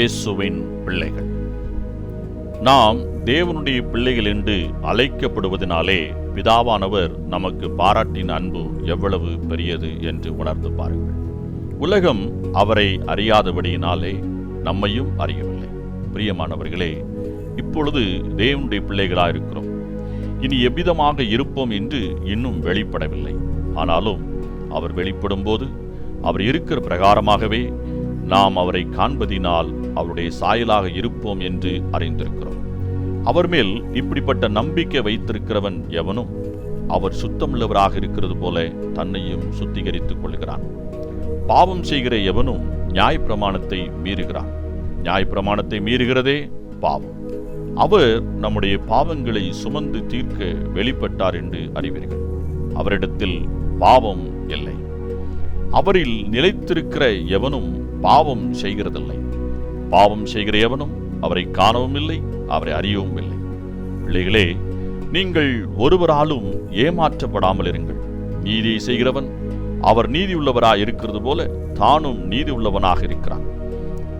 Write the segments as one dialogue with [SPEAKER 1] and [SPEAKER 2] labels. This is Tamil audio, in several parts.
[SPEAKER 1] இயேசுவின் பிள்ளைகள். நாம் தேவனுடைய பிள்ளைகள் என்று அழைக்கப்படுவதனாலே பிதாவானவர் நமக்கு பாராட்டின் அன்பு எவ்வளவு பெரியது என்று உணர்ந்து பாருங்கள். உலகம் அவரை அறியாதபடியினாலே நம்மையும் அறியவில்லை. பிரியமானவர்களே இப்பொழுது தேவனுடைய பிள்ளைகளாக இருக்கிறோம். இனி எவ்விதமாக இருப்போம் என்று இன்னும் வெளிப்படவில்லை. ஆனாலும் அவர் வெளிப்படும் போது அவர் இருக்கிற பிரகாரமாகவே நாம் அவரை காண்பதினால் அவருடைய சாயலாக இருப்போம் என்று அறிந்திருக்கிறோம். அவர் மேல் இப்படிப்பட்ட நம்பிக்கை வைத்திருக்கிறவன் எவனும் அவர் சுத்தமுள்ளவராக இருக்கிறது போல தன்னையும் சுத்திகரித்துக் கொள்கிறான். பாவம் செய்கிற எவனும் நியாயப்பிரமாணத்தை மீறுகிறான். நியாயப்பிரமாணத்தை மீறுகிறதே பாவம். அவர் நம்முடைய பாவங்களை சுமந்து தீர்க்க வெளிப்பட்டார் என்று அறிவீர்கள். அவரிடத்தில் பாவம் இல்லை. அவரில் நிலைத்திருக்கிற எவனும் பாவம் செய்கிறதில்லை. பாவம் செய்கிற எவனும் அவரை காணவும் இல்லை அவரை அறியவும் இல்லை பிள்ளைகளே நீங்கள் ஒருவராலும் ஏமாற்றப்படாமல் இருங்கள். நீதியை செய்கிறவன் அவர் நீதி இருக்கிறது போல தானும் நீதி உள்ளவனாக இருக்கிறான்.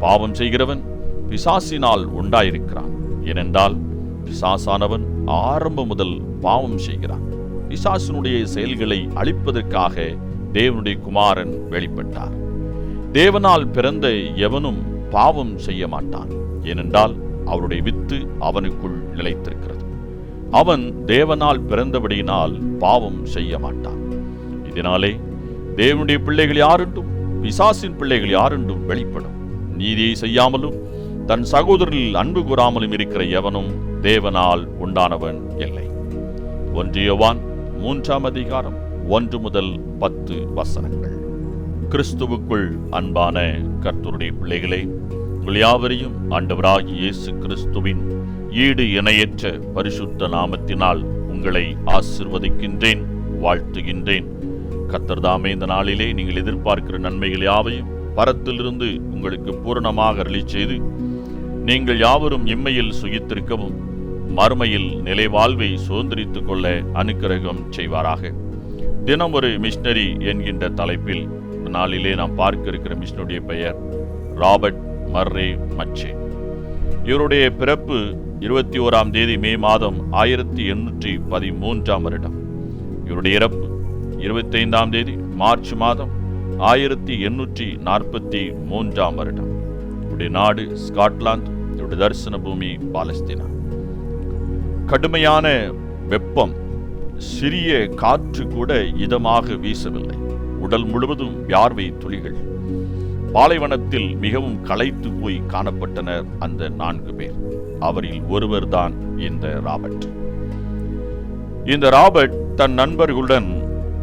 [SPEAKER 1] பாவம் செய்கிறவன் பிசாசினால் உண்டாயிருக்கிறான். ஏனென்றால் பிசாசானவன் ஆரம்பம் முதல் பாவம் செய்கிறான். பிசாசினுடைய செயல்களை அழிப்பதற்காக தேவனுடைய குமாரன் வெளிப்பட்டார். தேவனால் பிறந்த எவனும் பாவம் செய்ய மாட்டான். ஏனென்றால் அவருடைய வித்து அவனுக்குள் நிலைத்திருக்கிறது. அவன் தேவனால் பிறந்தபடியினால் பாவம் செய்ய மாட்டான். இதனாலே தேவனுடைய பிள்ளைகள் யாரென்றும் பிசாசின் பிள்ளைகள் யாரென்றும் வெளிப்படும். நீதியை செய்யாமலும் தன் சகோதரில் அன்பு கூறாமலும் இருக்கிற எவனும் தேவனால் உண்டானவன் இல்லை. ஒன்றியவான் மூன்றாம் அதிகாரம் ஒன்று முதல் பத்து வசனங்கள். கிறிஸ்துவுக்குள் அன்பான கர்த்தருடைய பிள்ளைகளே உங்கள் யாவரையும் ஆண்டவராகிய இயேசு கிறிஸ்துவின் ஈடு இணையற்ற பரிசுத்த நாமத்தினால் உங்களை ஆசிர்வதிக்கின்றேன் வாழ்த்துகின்றேன். கத்தர்தாமே இந்த நாளிலே நீங்கள் எதிர்பார்க்கிற நன்மைகள் யாவையும் பரத்திலிருந்து உங்களுக்கு பூரணமாக அருளி செய்து நீங்கள் யாவரும் இம்மையில் சுகித்திருக்கவும் மறுமையில் நிலை வாழ்வை சுதந்திரித்துக் கொள்ள அனுக்கிரகம் செய்வாராக. தினம் ஒரு என்கின்ற தலைப்பில் இந்த நாளிலே நாம் பார்க்க இருக்கிற மிஷனுடைய பெயர் ராபர்ட் மர்ரே மச்சே. இவருடைய பிறப்பு இருபத்தி ஓராம் தேதி மே மாதம் ஆயிரத்தி எண்ணூற்றி பதிமூன்றாம் வருடம். இவருடைய இறப்பு இருபத்தைந்தாம் தேதி மார்ச் மாதம் ஆயிரத்தி எண்ணூற்றி நாற்பத்தி மூன்றாம் வருடம். இவருடைய நாடு ஸ்காட்லாந்து இவருடைய தரிசன பூமி பாலஸ்தீனா. கடுமையான வெப்பம் சிறிய காற்று கூட இதமாக வீசவில்லை. உடல் முழுவதும் வியார்வை துளிகள்? பாலைவனத்தில் மிகவும் களைத்து போய் காணப்பட்டனர் அந்த நான்கு பேர். அவரில் ஒருவர்தான் இந்த ராபர்ட். இந்த ராபர்ட் தன் நண்பர்களுடன்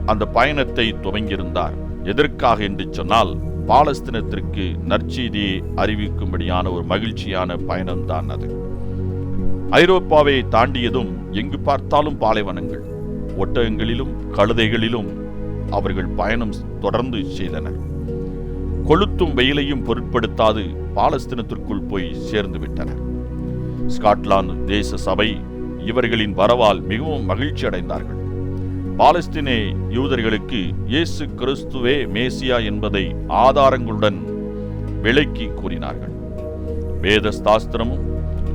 [SPEAKER 1] அந்த பயணத்தை துவங்கியிருந்தார். எதற்காக என்று சொன்னால் பாலஸ்தீனத்திற்கு நற்செய்தியை அறிவிக்கும்படியான ஒரு மகிழ்ச்சியான பயணம்தான் அது. ஐரோப்பாவை தாண்டியதும் எங்கு பார்த்தாலும் பாலைவனங்கள். ஒட்டகங்களிலும் கழுதைகளிலும் அவர்கள் பயணம் தொடர்ந்து செய்தனர். கொளுத்தும் வெயிலையும் பொருட்படுத்தாது பாலஸ்தீனத்திற்குள் போய் சேர்ந்து விட்டனர். ஸ்காட்லாந்து தேச சபை இவர்களின் வரவால் மிகவும் மகிழ்ச்சி அடைந்தார்கள். பாலஸ்தீன யூதர்களுக்கு இயேசு கிறிஸ்துவே மேசியா என்பதை ஆதாரங்களுடன் விளக்கி கூறினார்கள். வேத சாஸ்திரமும்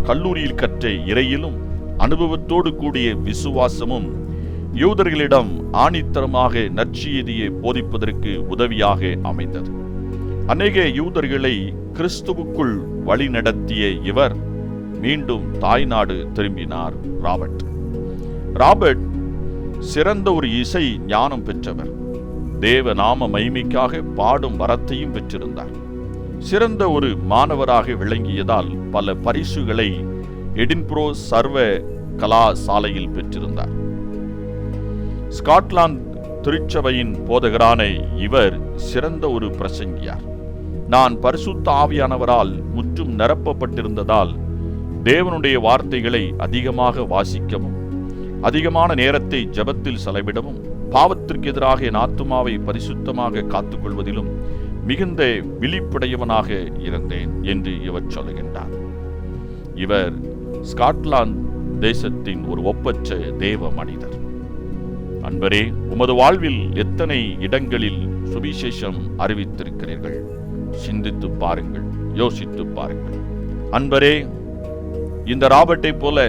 [SPEAKER 1] கல்லூரியில் கற்ற இறையிலும் அனுபவத்தோடு கூடிய விசுவாசமும் யூதர்களிடம் ஆணித்தரமாக நற்செய்தியை போதிப்பதற்கு உதவியாக அமைந்தது. அநேக யூதர்களை கிறிஸ்துவுக்குள் வழிநடத்திய இவர் மீண்டும் தாய்நாடு திரும்பினார் ராபர்ட். ராபர்ட் சிறந்த ஒரு இசை ஞானம் பெற்றவர். தேவ நாம மைமைக்காக பாடும் வரத்தையும் பெற்றிருந்தார். சிறந்த ஒரு மாணவராக விளங்கியதால் பல பரிசுகளை எடின்புரோ சர்வ கலாசாலையில் பெற்றிருந்தார். ஸ்காட்லாந்து திருச்சபையின் போதகரான இவர் சிறந்த ஒரு பிரசங்கியார். நான் பரிசுத்த ஆவியானவரால் முற்றும் நிரப்பப்பட்டிருந்ததால் தேவனுடைய வார்த்தைகளை அதிகமாக வாசிக்கவும் அதிகமான நேரத்தை ஜபத்தில் செலவிடவும் பாவத்திற்கு எதிராக என் ஆத்துமாவை பரிசுத்தமாக காத்துக்கொள்வதிலும் மிகுந்த விழிப்புடையவனாக இருந்தேன் என்று இவர் சொல்லுகின்றார். இவர் ஸ்காட்லாந்து தேசத்தின் ஒரு ஒப்பற்ற தேவ மனிதர். அன்பரே உமது வாழ்வில் எத்தனை இடங்களில் சுவிசேஷம் அறிவித்திருக்கிறீர்கள்? சிந்தித்து பாருங்கள் யோசித்து பாருங்கள். அன்பரே இந்த ராபர்ட்டை போல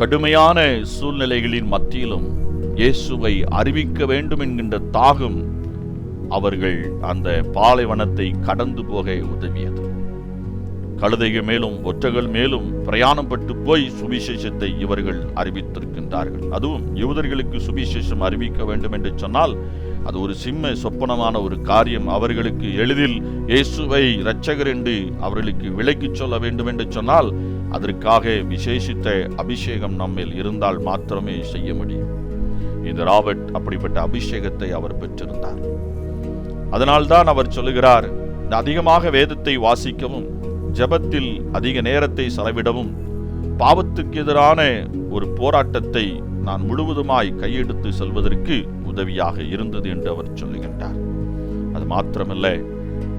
[SPEAKER 1] கடுமையான சூழ்நிலைகளின் மத்தியிலும் இயேசுவை அறிவிக்க வேண்டும் என்கின்ற தாகம் அவர்கள் அந்த பாலைவனத்தை கடந்து போக உதவியது. கழுதைகள் மேலும் ஒற்றகள் மேலும் பிரயாணம் பட்டு போய் சுவிசேஷத்தை இவர்கள் அறிவித்திருக்கின்றார்கள். அதுவும் யூதர்களுக்கு சுவிசேஷம் அறிவிக்க வேண்டும் என்று சொன்னால் அது ஒரு சிம்ம சொப்பனமான ஒரு காரியம். அவர்களுக்கு எளிதில் இயேசுவை இரட்சகர் என்று அவர்களுக்கு விலைக்கு சொல்ல வேண்டும் என்று சொன்னால் அதற்காக விசேஷித்த அபிஷேகம் நம்மில் இருந்தால் மாத்திரமே செய்ய முடியும். இந்த ராபர்ட் அப்படிப்பட்ட அபிஷேகத்தை அவர் பெற்றிருந்தார். அதனால்தான் அவர் சொல்லுகிறார் அதிகமாக வேதத்தை வாசிக்கவும் ஜெபத்தில் அதிக நேரத்தை செலவிடவும் பாவத்துக்கு எதிரான ஒரு போராட்டத்தை நான் முழுவதுமாய் கையெடுத்து செல்வதற்கு உதவியாக இருந்தது என்று அவர் சொல்லுகின்றார். அது மாத்திரமல்ல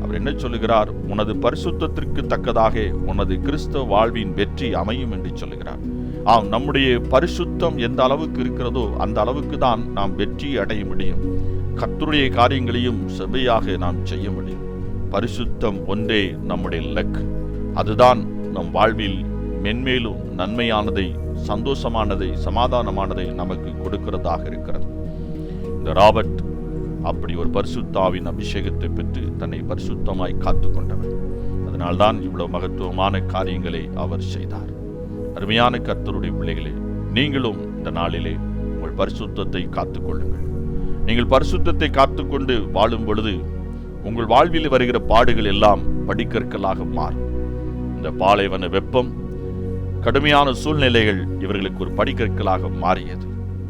[SPEAKER 1] அவர் என்ன சொல்லுகிறார்? உனது பரிசுத்தத்திற்கு தக்கதாக உனது கிறிஸ்தவ வாழ்வின் வெற்றி அமையும் என்று சொல்லுகிறார். ஆம் நம்முடைய பரிசுத்தம் எந்த அளவுக்கு இருக்கிறதோ அந்த அளவுக்கு தான் நாம் வெற்றி அடைய முடியும். கத்துடைய காரியங்களையும் செவ்வையாக நாம் செய்ய முடியும். பரிசுத்தம் ஒன்றே நம்முடைய லக்கு. அதுதான் நம் வாழ்வில் மென்மேலும் நன்மையானதை சந்தோஷமானதை சமாதானமானதை நமக்கு கொடுக்கிறதாக இருக்கிறது. இந்த ராபர்ட் அப்படி ஒரு பரிசுத்தாவின் அபிஷேகத்தை பெற்று தன்னை பரிசுத்தமாய் காத்து கொண்டவர் அதனால்தான் இவ்வளவு மகத்துவமான காரியங்களை அவர் செய்தார். அருமையான கர்த்தருடைய பிள்ளைகளே நீங்களும் இந்த நாளிலே உங்கள் பரிசுத்தத்தை காத்துக்கொள்ளுங்கள். நீங்கள் பரிசுத்தத்தை காத்துக்கொண்டு வாழும் பொழுது உங்கள் வாழ்வில் வருகிற பாடுகள் எல்லாம் படிக்கற்களாக மாறும். இந்த பாலைவன வெப்பம் கடுமையான சூழ்நிலைகள் இவர்களுக்கு ஒரு படிக்கற்களாக மாறியது.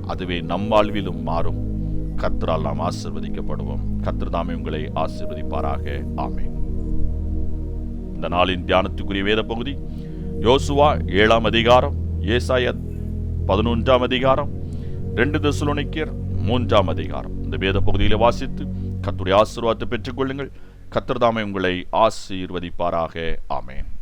[SPEAKER 1] அதுவே நம் வாழ்விலும் மாறும். கத்ரால் நாம் ஆசிர்வதிக்கப்படுவோம். கர்த்தர் உங்களை ஆசிர்வதிப்பாராக. ஆமேன். இந்த நாளின் தியானத்துக்குரிய வேத பகுதி யோசுவா ஏழாம் அதிகாரம் ஏசாய பதினொன்றாம் அதிகாரம் ரெண்டு தெசலோனிக்கர் மூன்றாம் அதிகாரம். இந்த வேத பகுதியில் வாசித்து கத்துடைய ஆசீர்வாதத்தை பெற்றுக்கொள்ளுங்கள். கத்திரதாமை உங்களை ஆசீர்வதிப்பாராக. ஆமேன்.